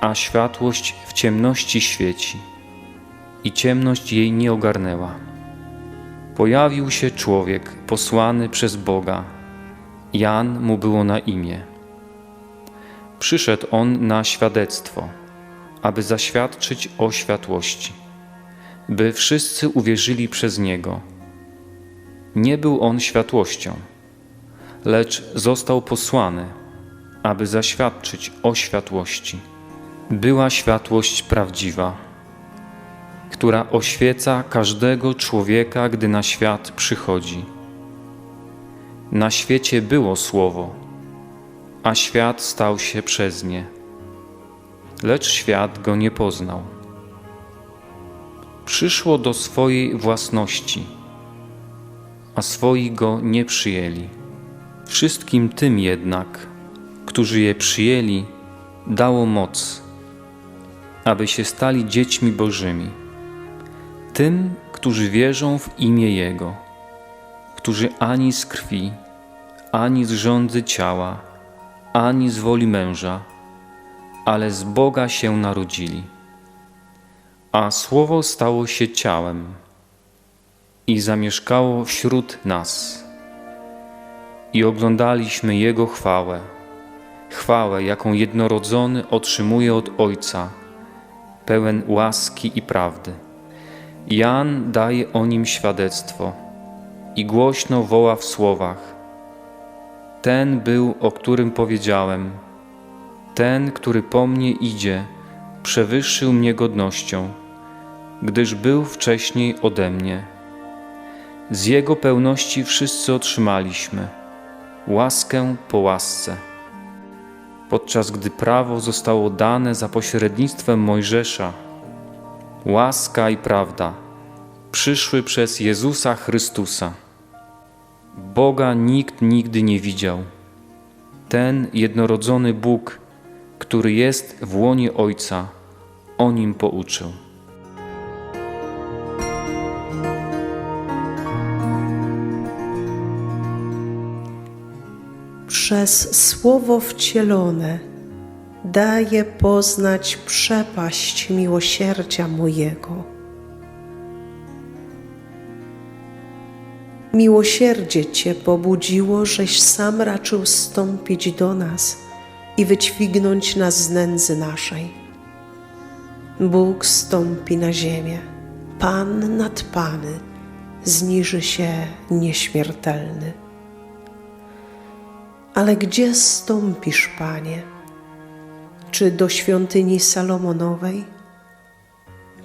a światłość w ciemności świeci, i ciemność jej nie ogarnęła. Pojawił się człowiek posłany przez Boga. Jan mu było na imię. Przyszedł on na świadectwo, aby zaświadczyć o światłości, by wszyscy uwierzyli przez niego. Nie był on światłością, lecz został posłany, aby zaświadczyć o światłości. Była światłość prawdziwa, która oświeca każdego człowieka, gdy na świat przychodzi. Na świecie było Słowo, a świat stał się przez nie, lecz świat go nie poznał. Przyszło do swojej własności, a swoi go nie przyjęli. Wszystkim tym jednak, którzy je przyjęli, dało moc, aby się stali dziećmi Bożymi. Tym, którzy wierzą w imię Jego, którzy ani z krwi, ani z rządzy ciała, ani z woli męża, ale z Boga się narodzili. A Słowo stało się ciałem i zamieszkało wśród nas. I oglądaliśmy Jego chwałę, chwałę, jaką jednorodzony otrzymuje od Ojca, pełen łaski i prawdy. Jan daje o nim świadectwo i głośno woła w słowach: Ten był, o którym powiedziałem, ten, który po mnie idzie, przewyższył mnie godnością, gdyż był wcześniej ode mnie. Z jego pełności wszyscy otrzymaliśmy łaskę po łasce. Podczas gdy prawo zostało dane za pośrednictwem Mojżesza, łaska i prawda przyszły przez Jezusa Chrystusa. Boga nikt nigdy nie widział. Ten jednorodzony Bóg, który jest w łonie Ojca, o nim pouczył. Przez Słowo wcielone daje poznać przepaść miłosierdzia mojego. Miłosierdzie Cię pobudziło, żeś sam raczył stąpić do nas i wyćwignąć nas z nędzy naszej. Bóg stąpi na ziemię, Pan nad Pany, zniży się nieśmiertelny. Ale gdzie stąpisz, Panie? Czy do świątyni Salomonowej?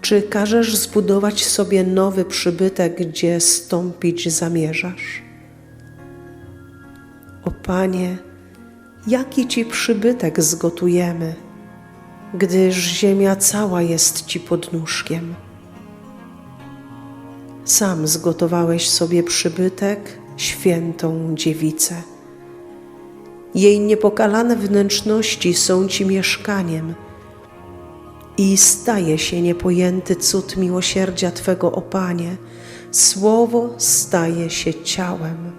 Czy każesz zbudować sobie nowy przybytek, gdzie stąpić zamierzasz? O Panie, jaki Ci przybytek zgotujemy, gdyż ziemia cała jest Ci pod nóżkiem? Sam zgotowałeś sobie przybytek, świętą dziewicę. Jej niepokalane wnętrzności są Ci mieszkaniem i staje się niepojęty cud miłosierdzia Twego, o Panie. Słowo staje się ciałem.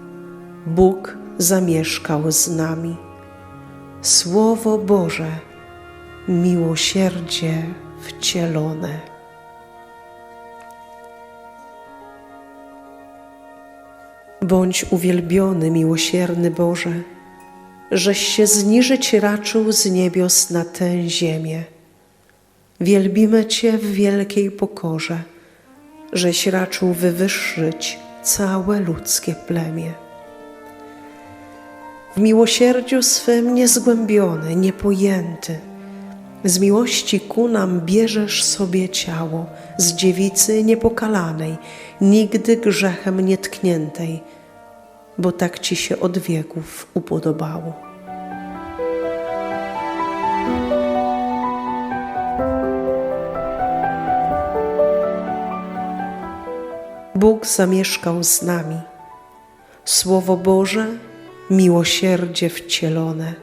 Bóg zamieszkał z nami. Słowo Boże, miłosierdzie wcielone. Bądź uwielbiony, miłosierny Boże, żeś się zniżyć raczył z niebios na tę ziemię. Wielbimy Cię w wielkiej pokorze, żeś raczył wywyższyć całe ludzkie plemię. W miłosierdziu swym niezgłębiony, niepojęty, z miłości ku nam bierzesz sobie ciało z dziewicy niepokalanej, nigdy grzechem nietkniętej, bo tak Ci się od wieków upodobało. Bóg zamieszkał z nami. Słowo Boże, miłosierdzie wcielone.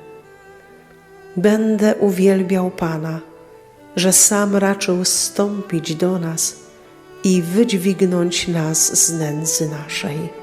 Będę uwielbiał Pana, że sam raczył zstąpić do nas i wydźwignąć nas z nędzy naszej.